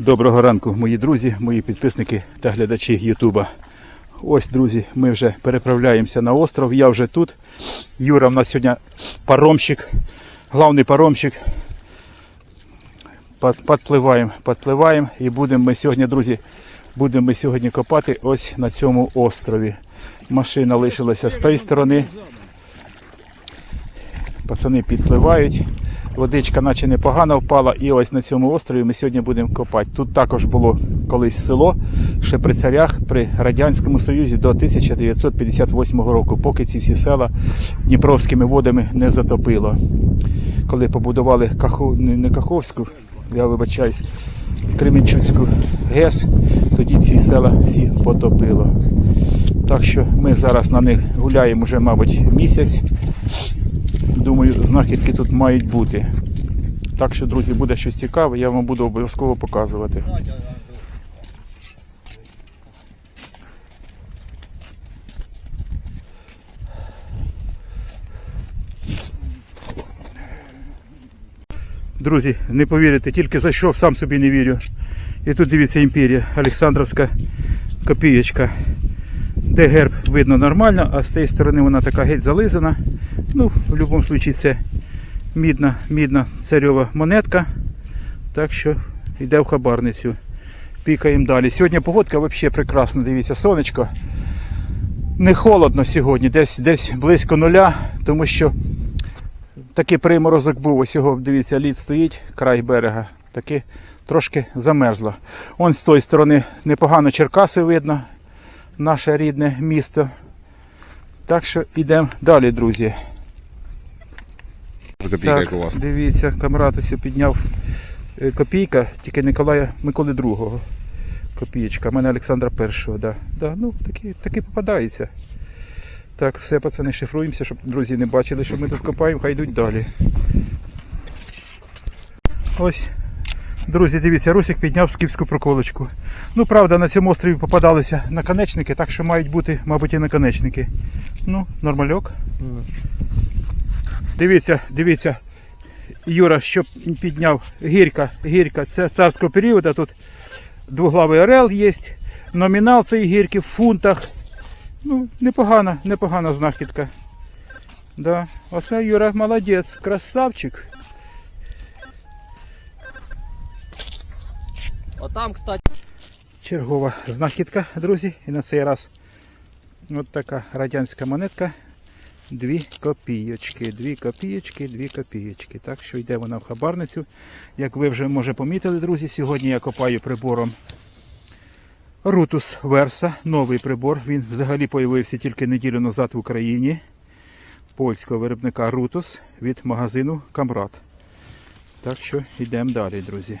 Доброго ранку, мої друзі, мої підписники та глядачі Ютуба. Ось, друзі, ми вже переправляємося на остров. Я вже тут. Юра в нас сьогодні паромщик, главний паромщик. Подпливаємо, подпливаємо і будемо ми сьогодні, друзі, будемо ми сьогодні копати ось на цьому острові. Машина лишилася з тієї сторони. Пацани підпливають. Водичка наче непогано впала. І ось на цьому острові ми сьогодні будемо копати. Тут також було колись село, ще при царях, при Радянському Союзі до 1958 року, поки ці всі села Дніпровськими водами не затопило. Коли побудували Каху, не Каховську, я вибачаюсь, Кременчуцьку ГЕС, тоді ці села всі потопило. Так що ми зараз на них гуляємо вже, мабуть, місяць. Думаю, знахідки тут мають бути. Так що, друзі, буде щось цікаве, я вам буду обов'язково показувати. Друзі, не повірите, тільки зайшов, сам собі не вірю. І тут дивіться імперія, Олександровська копієчка. Де герб видно нормально, а з цієї сторони вона така геть зализана. Ну, в будь-якому випадку це мідна, мідна царьова монетка. Так що йде в хабарницю. Пікаємо далі. Сьогодні погодка взагалі прекрасна, дивіться, сонечко. Не холодно сьогодні, десь, десь близько нуля, тому що такий приморозок був. Ось його, дивіться, лід стоїть, край берега. Таки трошки замерзло. Он з тої сторони непогано Черкаси видно, наше рідне місто. Так що йдемо далі, друзі. Копійка, Так, як у вас. дивіться, камрад ось підняв е, копійка, тільки Николая Миколи II. Копієчка. У мене Олександра І. Да. Да, ну, такі, такі попадаються. Так, все, пацани, шифруємося, щоб друзі не бачили, що ми тут копаємо, хай йдуть далі. Ось. Друзі, дивіться, Русик підняв скіфську проколочку. Ну, правда, на цьому острові попадалися наконечники, так що мають бути, мабуть, і наконечники. Ну, нормальок. Дивіться, дивіться, Юра, що підняв гірка, гірка, це царського періоду. Тут двоглавий орел є. Номінал цієї гірки в фунтах. Ну, непогана, непогана знахідка. Да. Оце Юра молодець, красавчик. Отам, кстати, Чергова знахідка, друзі. І на цей раз от така радянська монетка. Дві копійочки, дві копійочки, дві копійочки. Так що йде вона в хабарницю. Як ви вже може помітили, друзі, сьогодні я копаю прибором Rutus Versa, новий прибор. Він взагалі появився тільки неділю назад в Україні. Польського виробника Rutus від магазину Камрад. Так що йдемо далі, друзі.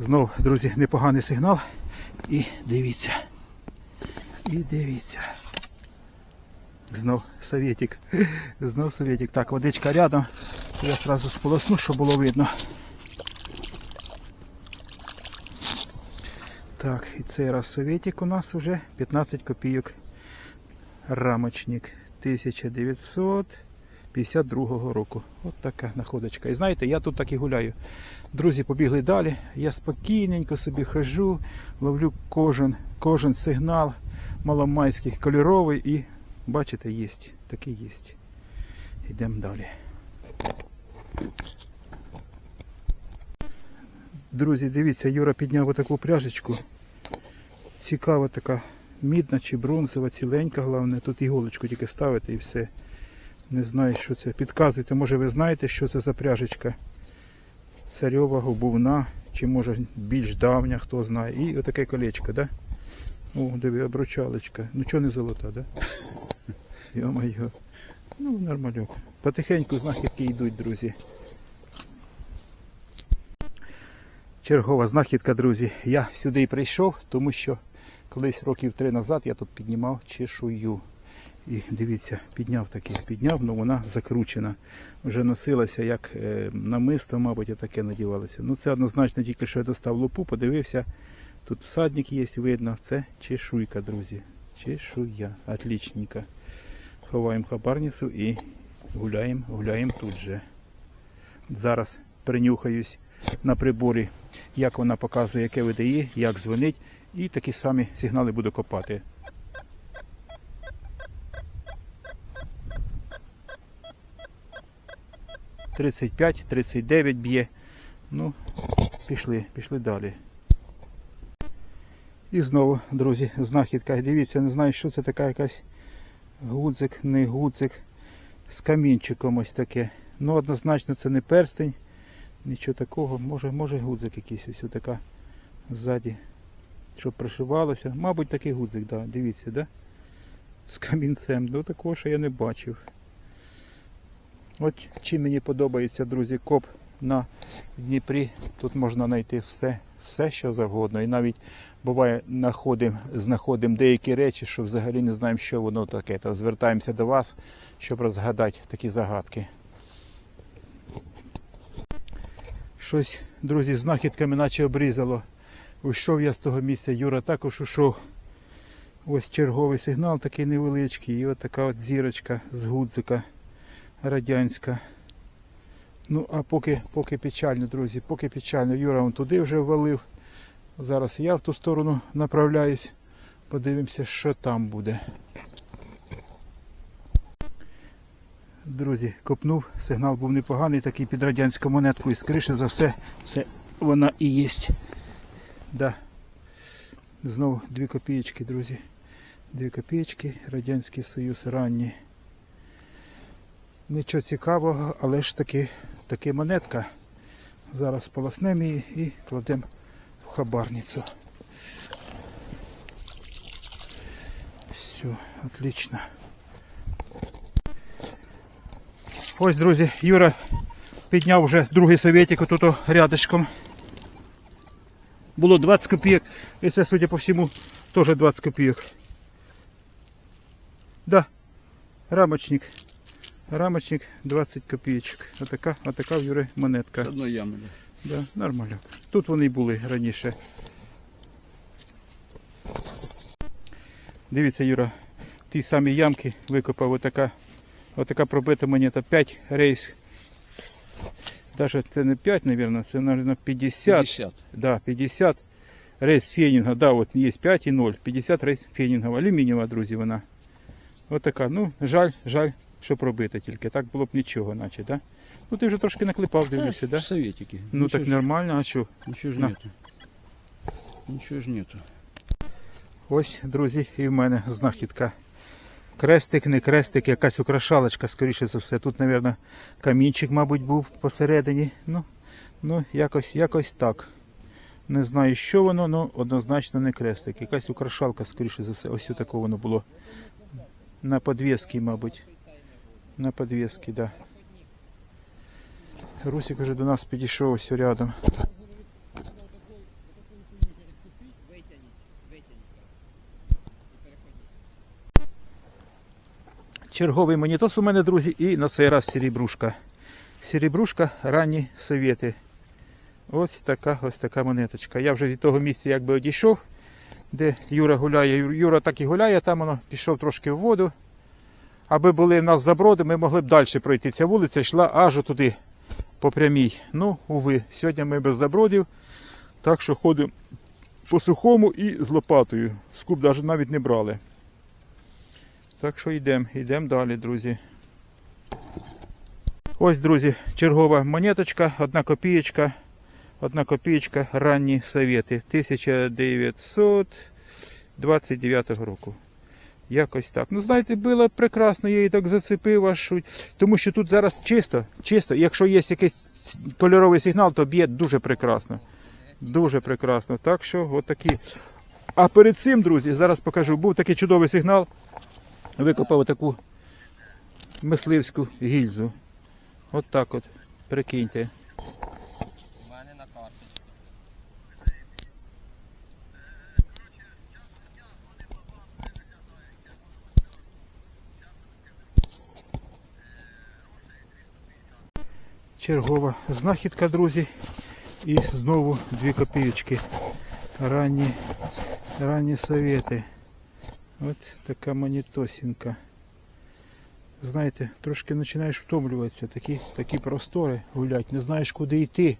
Знов, друзі, непоганий сигнал. І дивіться. І дивіться. Знов советик. Знов советик. Так, водичка рядом. Я одразу сполосну, щоб було видно. Так, і цей раз советик у нас вже 15 копійок. Рамочник 1952 року. От така находочка. І знаєте, я тут так і гуляю. Друзі побігли далі. Я спокійненько собі хожу, ловлю кожен, кожен сигнал маломайський, кольоровий і бачите, є. Такий є. Йдемо далі. Друзі, дивіться, Юра підняв отаку пряжечку. Цікава така мідна чи бронзова, ціленька, головне. Тут іголочку тільки ставити і все. Не знаю, що це. Підказуйте, може ви знаєте, що це за пряжечка царьова губовна, чи може більш давня, хто знає. І отаке колечко, да? О, диви, обручалочка. Ну чого не золота, да? Йо-моє. Ну, нормальок. Потихеньку знахідки йдуть, друзі. Чергова знахідка, друзі. Я сюди і прийшов, тому що колись років три назад я тут піднімав чешую. І дивіться, підняв таки, підняв, але вона закручена. Вже носилася як е, намисто, мабуть, і таке надівалося. Ну це однозначно тільки що я достав лупу, подивився. Тут всадник є, видно. Це чешуйка, друзі. Чешуя. Отличненько. Ховаємо хабарницю і гуляємо, гуляємо тут же. Зараз принюхаюсь на приборі, як вона показує, яке видає, як дзвонить, і такі самі сигнали буду копати. Тридцять п'ять, тридцять дев'ять б'є. Ну, пішли, пішли далі. І знову, друзі, знахідка. Дивіться, не знаю, що це така якась гудзик, не гудзик з камінчиком ось таке. Ну, однозначно це не перстень, нічого такого. Може, може гудзик якийсь ось така ззаді, щоб пришивалося. Мабуть, такий гудзик, да, дивіться, да? З камінцем. Ну такого ще я не бачив. От чим мені подобається, друзі, коп на Дніпрі. Тут можна знайти все, все, що завгодно. І навіть буває, знаходимо знаходим деякі речі, що взагалі не знаємо, що воно таке. То звертаємося до вас, щоб розгадати такі загадки. Щось, друзі, знахідками наче обрізало. Уйшов я з того місця, Юра також ушов. Ось черговий сигнал такий невеличкий. І от така от зірочка з гудзика радянська. Ну, а поки, поки печально, друзі, поки печально. Юра он туди вже ввалив. Зараз я в ту сторону направляюсь. Подивимося, що там буде. Друзі, копнув, сигнал був непоганий, такий під радянську монетку і скоріше за все, це вона і є. Да. Знову дві копієчки, друзі. Дві копієчки, Радянський Союз ранній. Нічого цікавого, але ж таки, таки монетка. Зараз полоснемо її і кладемо в хабарницю. Все, отлично. Ось, друзі, Юра підняв вже другий советик тут рядышком. Було 20 копійок. І це, судя по всьому, теж 20 копійок. Да, рамочник. Рамочник 20 копійочок. Отака, отака в Юри монетка. Одна яма. Да, нормально. Тут вони й були раніше. Дивіться, Юра, в тій самій ямки викопав отака, отака пробита монета 5 рейс. Даже це не 5, мабуть, це, мабуть, 50. 50. Да, 50 рейс фенінга. Да, от є 5 і 0. 50 рейс фенінга. Алюмінієва, друзі, вона. От така. Ну, жаль, жаль, що пробита тільки. Так було б нічого, наче, да? Ну ти вже трошки наклепав, дивлюся, да? Советики. Ну ничего так ж- нормально, а що? Ничего ж На. нету. Ничего ж нету. Ось, друзі, і в мене знахідка. Крестик, не крестик, якась украшалочка, скоріше за все. Тут, мабуть, камінчик, мабуть, був посередині. Ну, ну якось, якось так. Не знаю, що воно, але однозначно не крестик. Якась украшалка, скоріше за все. Ось таке воно було. На подвески, мабуть. На подвески. Да. Русик вже до нас підійшов ось рядом. Черговий монітос у мене, друзі, і на цей раз серебрушка. Серебрушка, ранні совєти. Ось така ось така монеточка. Я вже від того місця якби одійшов, де Юра гуляє. Юра так і гуляє, там воно пішов трошки в воду. Аби були в нас заброди, ми могли б далі пройти. Ця вулиця йшла аж туди по прямій. Ну, уви, сьогодні ми без забродів. Так що ходимо по сухому і з лопатою. Скуп навіть навіть не брали. Так що йдемо, йдемо далі, друзі. Ось, друзі, чергова монеточка, одна копієчка. Одна копієчка, ранні совєти 1929 року. Якось так. Ну, знаєте, було прекрасно, я її так зацепив аж. Тому що тут зараз чисто, чисто. Якщо є якийсь кольоровий сигнал, то б'є дуже прекрасно. Дуже прекрасно. Так що, отакі. А перед цим, друзі, зараз покажу, був такий чудовий сигнал. Викопав таку мисливську гільзу. От так от. Прикиньте. Чергова знахідка, друзі. І знову дві копійочки. Ранні, ранні совєти. От така монітосінка. Знаєте, трошки починаєш втомлюватися. Такі, такі простори гулять. Не знаєш, куди йти.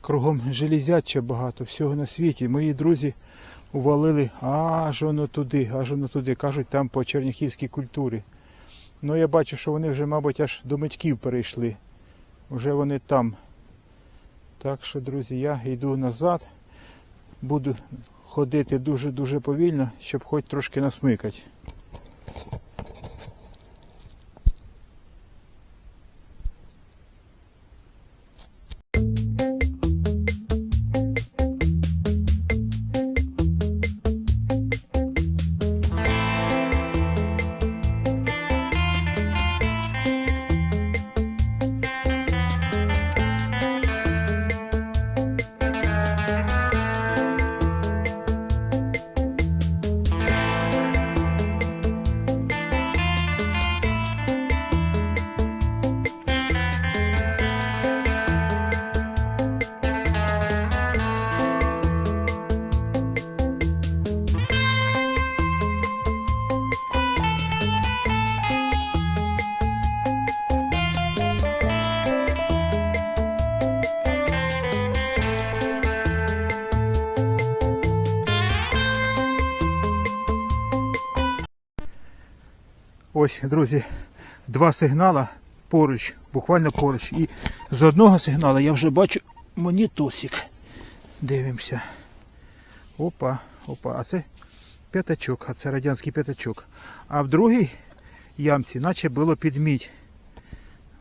Кругом железяча багато, всього на світі. Мої друзі увалили аж воно туди, аж воно туди. Кажуть, там по черняхівській культурі. Ну я бачу, що вони вже, мабуть, аж до батьків перейшли. Вже вони там. Так що, друзі, я йду назад. Буду ходити дуже-дуже повільно, щоб хоч трошки насмикати. Ось, друзі, два сигнала поруч, буквально поруч. І з одного сигнала я вже бачу монітосик. Дивимося. Опа, опа, а це п'ятачок, а це радянський п'ятачок. А в другій ямці, наче було підмідь.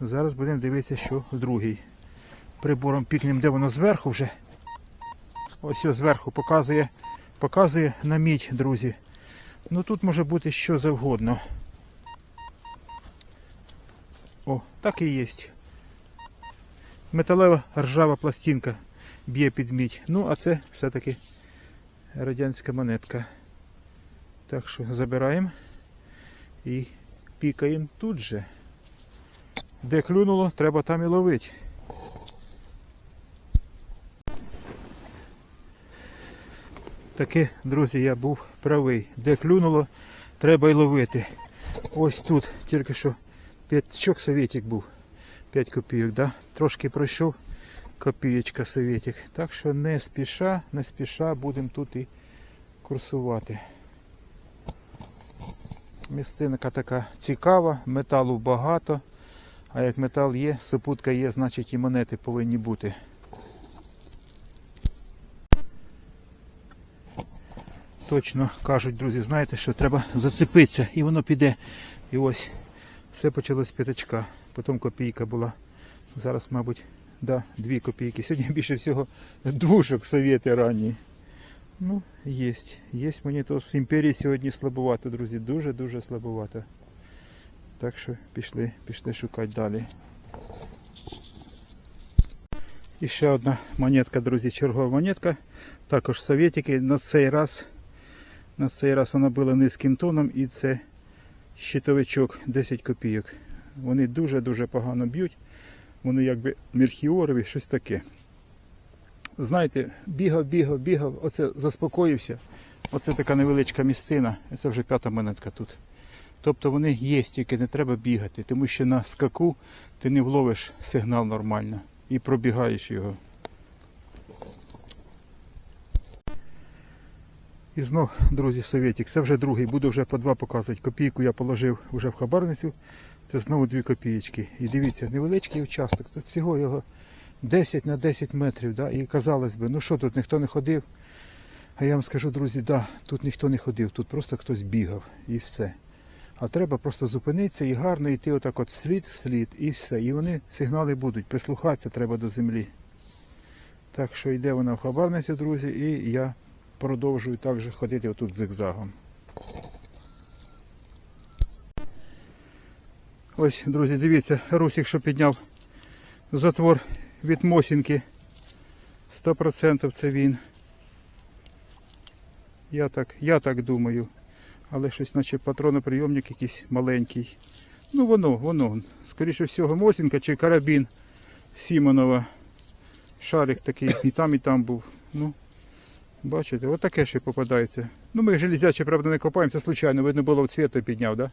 Зараз будемо дивитися, що в другій. Прибором пікнем, де воно зверху вже. Ось ось зверху показує, показує на мідь, друзі. Ну тут може бути що завгодно. О, так і є. Металева ржава пластинка б'є під мідь. Ну, а це все-таки радянська монетка. Так що забираємо і пікаємо тут же. Де клюнуло, треба там і ловити. Таке, друзі, я був правий. Де клюнуло, треба й ловити. Ось тут тільки що п'ятачок совєтик був. 5 копійок, да? Трошки пройшов копієчка совєтик. Так що не спіша, не спіша будемо тут і курсувати. Місцинка така цікава, металу багато. А як метал є, супутка є, значить і монети повинні бути. Точно кажуть, друзі, знаєте, що треба зацепитися і воно піде. І ось все почалось з п'ятачка. Потім копійка була. Зараз, мабуть, да, дві копійки. Сьогодні більше всього двушок совєти ранні. Ну, є. Є мені то з імперії сьогодні слабувато, друзі. Дуже-дуже слабувато. Так що пішли, пішли шукати далі. І ще одна монетка, друзі, чергова монетка. Також совєтики. На цей раз, на цей раз вона була низьким тоном і це щитовичок 10 копійок. Вони дуже-дуже погано б'ють. Вони якби мельхіорові, щось таке. Знаєте, бігав, бігав, бігав, оце заспокоївся. Оце така невеличка місцина, це вже п'ята монетка тут. Тобто вони є, тільки не треба бігати, тому що на скаку ти не вловиш сигнал нормально і пробігаєш його. І знов, друзі, советик, це вже другий, буду вже по два показувати. Копійку я положив вже в хабарницю, це знову дві копійки. І дивіться, невеличкий участок, тут всього його 10 на 10 метрів. Да? І казалось би, ну що тут ніхто не ходив. А я вам скажу, друзі, да, тут ніхто не ходив, тут просто хтось бігав і все. А треба просто зупинитися і гарно йти отак от вслід, вслід і все. І вони сигнали будуть. Прислухатися треба до землі. Так що йде вона в хабарницю, друзі, і я продовжую також ходити отут зигзагом. Ось, друзі, дивіться, Русик, що підняв затвор від Мосінки. 100% це він. Я так, я так думаю. Але щось, наче патроноприйомник якийсь маленький. Ну воно, воно. Скоріше всього, Мосінка чи карабін Сімонова. Шарик такий, і там, і там був. Ну, бачите, отаке ще попадається. Ну ми железяче, правда, не копаємо, це случайно, видно було в цвіту підняв, да?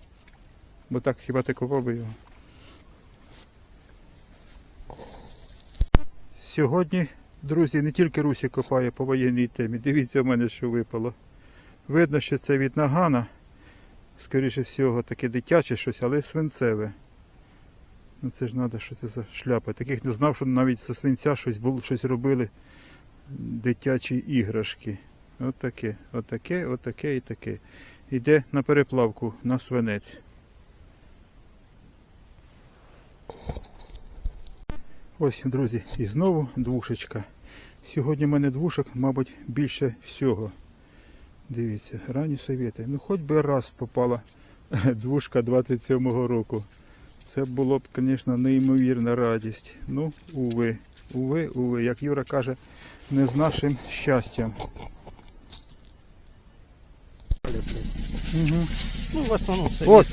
Бо так хіба ти копав би його. Сьогодні, друзі, не тільки Русі копає по воєнній темі. Дивіться, в мене що випало. Видно, що це від нагана. Скоріше всього, таке дитяче щось, але свинцеве. Ну це ж треба, що це за шляпа. Таких не знав, що навіть зі свинця щось було, щось робили. Дитячі іграшки. Отаке, отаке, отаке і таке. Йде на переплавку на свинець. Ось, друзі, і знову двушечка. Сьогодні в мене двушок, мабуть, більше всього. Дивіться, ранні совєти. Ну хоч би раз попала двушка 27-го року. Це було б, звісно, неймовірна радість. Ну, уви, уви, уви. Як Юра каже, не з нашим щастям. Угу. Ну, в основному все. От.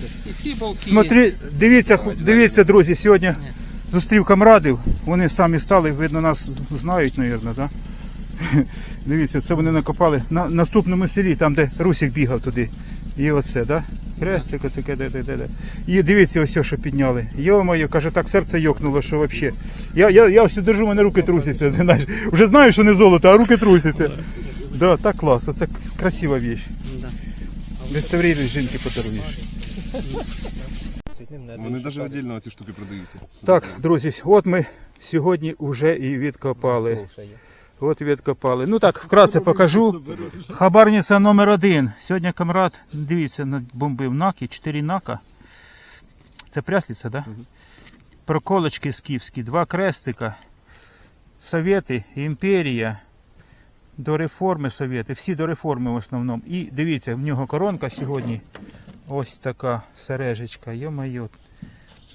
Смотри, дивіться, ху- дивіться, друзі, сьогодні зустрів камрадів. Вони самі стали, видно, нас знають, мабуть, да? Дивіться, це вони накопали на наступному селі, там, де Русик бігав туди. І оце, да? Хрестик, таке, де, де, де, де. І дивіться, ось що підняли. Йо-моє, каже, так серце йокнуло, що взагалі. Я, я, я все держу, у мене руки трусяться. Знаєш. Вже знаю, що не золото, а руки трусяться. Да, так клас, це красива віч. Да. Реставрируєш, жінки подаруєш. Вони навіть віддільно ці штуки продаються. Так, друзі, от ми сьогодні вже і відкопали. От відкопали. Ну так, вкратце покажу. Хабарниця номер один. Сьогодні камрад, дивіться, бомбив наки, 4 нака. Це пряслиця, да? Проколочки скіфські, два крестика, Совєти, імперія, до реформи Совєти, всі до реформи в основному. І дивіться, в нього коронка сьогодні. Ось така сережечка, йо-моє.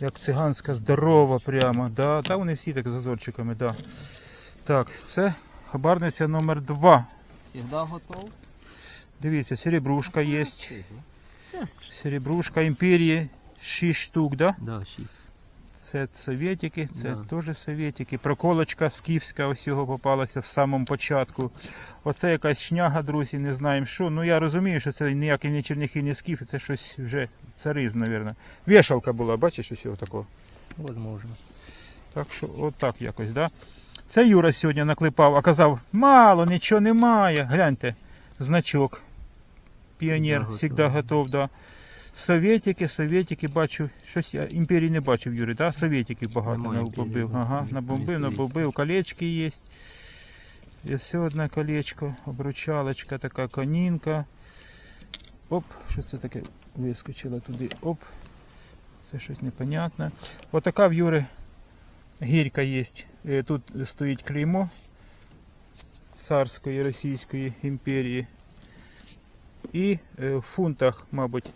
Як циганська, здорова прямо. Да, та вони всі так з зазорчиками, да. Так, це хабарниця номер 2. Всегда готов. Дивіться, серебрушка є. Серебрушка імперії 6 штук, да? Да, шість. Це совєтики, це Да. теж совєтики. Проколочка скіфська ось його попалася в самому початку. Оце якась шняга, друзі, не знаємо що. Ну я розумію, що це ніякий не черняхи, не скіф, це щось вже цариз, мабуть. Вішалка була, бачиш, ось його такого. Возможно. Так що отак якось, да? Це Юра сьогодні наклепав, а казав, мало, нічого немає. Гляньте, значок. Піонер, завжди готов. да. Советики, советики, бачу. Щось я імперії не бачив, Юрій, да? Советики багато Немає набомбив. імперії, Ага, ні, набомбив, советики. набомбив. Колечки є. І все одне колечко, обручалочка, така конінка. Оп, що це таке? Вискочило туди. Оп. Це щось непонятне. Отака в Юри гірка є. Е, Тут стоїть клеймо царської Російської імперії. І е, в фунтах, мабуть,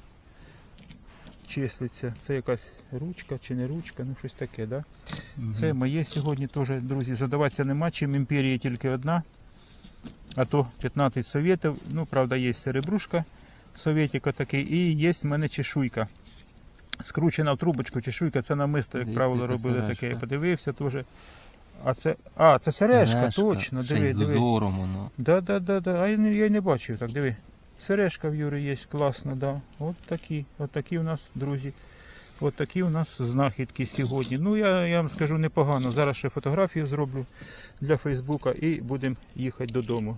числиться. Це якась ручка чи не ручка, ну щось таке, да? Це моє сьогодні теж, друзі. Задаватися нема чим. Імперія тільки одна. А то 15 совєтів. Ну, правда, є серебрушка совєтіка такий, і є в мене чешуйка. Скручена в трубочку, чешуйка, це намисто, як Дивіться, правило, робили таке. Я подивився теж. А це. А, це сережка, точно, Ще диви, й з диви. узором воно. Да, да, да, да. А я, не- я й не бачив так, диви. Сережка в Юри є, класно, да. От такі, от такі у нас, друзі. От такі у нас знахідки сьогодні. Ну, я, я вам скажу непогано. Зараз ще фотографію зроблю для Фейсбука і будемо їхати додому.